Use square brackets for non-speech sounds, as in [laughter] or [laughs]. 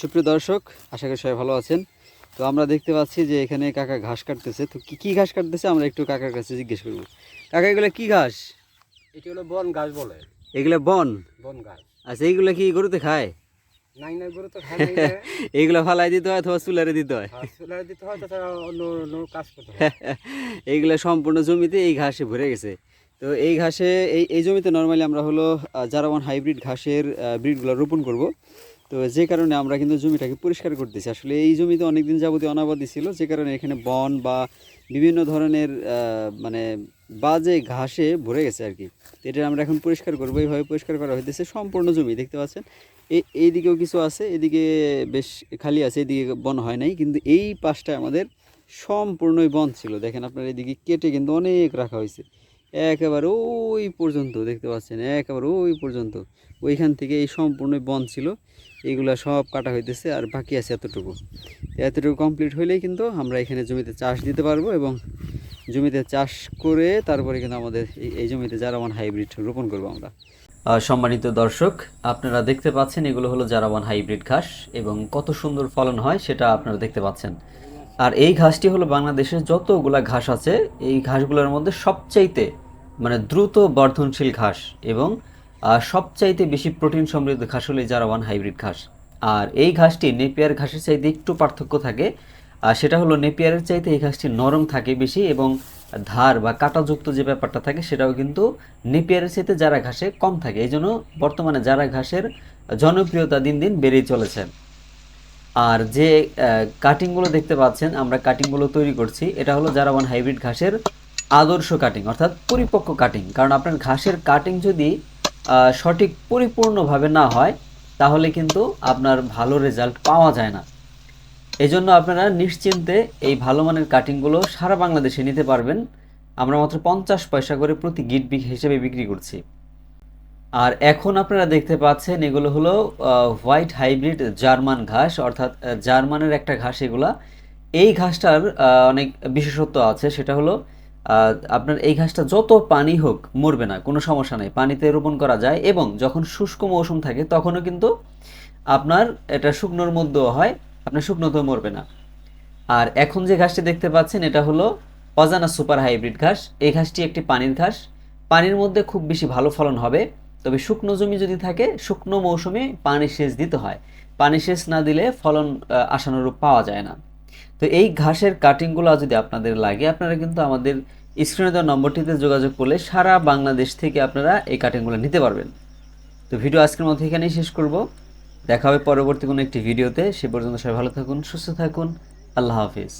সুপ্রিয় দর্শক আশা করি সবাই ভালো আছেন। তো আমরা দেখতে পাচ্ছি যে এখানে কাকা ঘাস কাটতেছে। তো কি কি ঘাস কাটতেছে? আমরা একটু কাকার কাছে জিজ্ঞেস করব। কাকা এগুলো কি ঘাস? এটি হলো বন গাছ বলে। এগুলো বন? বন গাছ আচ্ছা এইগুলো কি গরুতে খায়? নাই নাই গরু তো খায় নাই রে। [laughs] এইগুলো ফালাই দিতে হয় অথবা চুলারে দিতে হয়? হয় হয় [laughs] এইগুলো সম্পূর্ণ জমিতে এই ঘাসে ভরে গেছে। তো এই ঘাসে এই এই জমিতে নর্মালি আমরা হলো জারাওয়ান হাইব্রিড ঘাসের ব্রিডগুলো রোপণ করব তো যে কারণে আমরা কিন্তু জমিটাকে পরিষ্কার করতেছি। আসলে এই জমিতে অনেকদিন যাবতীয় অনাবাদি ছিল, যে কারণে এখানে বন বা বিভিন্ন ধরনের মানে বাজে ঘাসে ভরে গেছে আর কি। এটা আমরা এখন পরিষ্কার করব। এইভাবে পরিষ্কার করা হইতেছে সম্পূর্ণ জমি, দেখতে পাচ্ছেন? এই এইদিকেও কিছু আছে, এদিকে বেশ খালি আছে, এদিকে বন হয় নাই, কিন্তু এই পাশটা আমাদের সম্পূর্ণই বন ছিল। দেখেন আপনার এদিকে কেটে কিন্তু অনেক রাখা হয়েছে। একেবারে ওই পর্যন্ত দেখতে পাচ্ছেন, একেবারে ওই পর্যন্ত। ওইখান থেকে এই সম্পূর্ণ বন ছিল এইগুলা সব কাটা হইতেছে আর বাকি আছে এতটুকু। এতটুকু কমপ্লিট হইলেই কিন্তু আমরা এখানে জমিতে চাষ দিতে পারব এবং জমিতে চাষ করে তারপরে কিন্তু আমাদের এই জমিতে জারাওয়ান হাইব্রিড রোপণ করব আমরা। সম্মানিত দর্শক, আপনারা দেখতে পাচ্ছেন এগুলো হলো জারাওয়ান হাইব্রিড ঘাস এবং কত সুন্দর ফলন হয় সেটা আপনারা দেখতে পাচ্ছেন। আর এই ঘাসটি হলো বাংলাদেশের যতগুলা ঘাস আছে, এই ঘাসগুলোর মধ্যে সবচাইতে মানে দ্রুত বর্ধনশীল ঘাস এবং সবচাইতে বেশি প্রোটিন সমৃদ্ধ ঘাস হলো এই জারাওয়ান হাইব্রিড ঘাস। আর এই ঘাসটি নেপিয়ার ঘাসের চাইতে একটু পার্থক্য থাকে আর সেটা হলো নেপিয়ারের চাইতে এই ঘাসটি নরম থাকে বেশি এবং ধার বা কাঁটাযুক্ত যে ব্যাপারটা থাকে সেটাও কিন্তু নেপিয়ারের চাইতে যারা ঘাসে কম থাকে। এই জন্য বর্তমানে যারা ঘাসের জনপ্রিয়তা দিন দিন বেড়েই চলেছে। আর যে কাটিংগুলো দেখতে পাচ্ছেন, আমরা কাটিংগুলো তৈরি করছি, এটা হলো জারাওয়ান হাইব্রিড ঘাসের আদর্শ কাটিং অর্থাৎ পরিপক্ক কাটিং কারণ আপনার ঘাসের কাটিং যদি সঠিক পরিপূর্ণভাবে না হয়, তাহলে কিন্তু আপনার ভালো রেজাল্ট পাওয়া যায় না। এই জন্য আপনারা নিশ্চিন্তে এই ভালো মানের কাটিংগুলো সারা বাংলাদেশে নিতে পারবেন। আমরা মাত্র পঞ্চাশ পয়সা করে প্রতি গিট বিক হিসেবে বিক্রি করছি। আর এখন আপনারা দেখতে পাচ্ছেন, এগুলো হলো হোয়াইট হাইব্রিড জার্মান ঘাস, অর্থাৎ জার্মানের একটা ঘাস এগুলা। এই ঘাসটার অনেক বিশেষত্ব আছে। সেটা হলো আপনার এই ঘাসটা যত পানি হোক মরবে না, কোনো সমস্যা নেই। পানিতে রোপণ করা যায় এবং যখন শুষ্ক মৌসুম থাকে তখনও কিন্তু আপনার এটা শুকনোর মধ্যেও হয়, আপনার শুকনোতেও মরবে না। আর এখন যে ঘাসটি দেখতে পাচ্ছেন এটা হলো অজানা সুপার হাইব্রিড ঘাস। এই ঘাসটি একটি পানির ঘাস। পানির মধ্যে খুব বেশি ভালো ফলন হবে, তবে শুকনো জমি যদি থাকে, শুকনো মৌসুমে পানি সেচ দিতে হয়। পানি সেচ না দিলে ফলন আশানুরূপ পাওয়া যায় না। তো এই ঘাসের কাটিংগুলো যদি আপনাদের লাগে, আপনারা কিন্তু আমাদের স্ক্রিনে দেওয়া নম্বরটিতে যোগাযোগ করলে সারা বাংলাদেশ থেকে আপনারা এই কাটিংগুলো নিতে পারবেন। তো ভিডিও আজকের মধ্যে এখানেই শেষ করব। দেখা হবে পরবর্তী কোনো একটি ভিডিওতে সে পর্যন্ত সবাই ভালো থাকুন, সুস্থ থাকুন। আল্লাহ হাফিজ।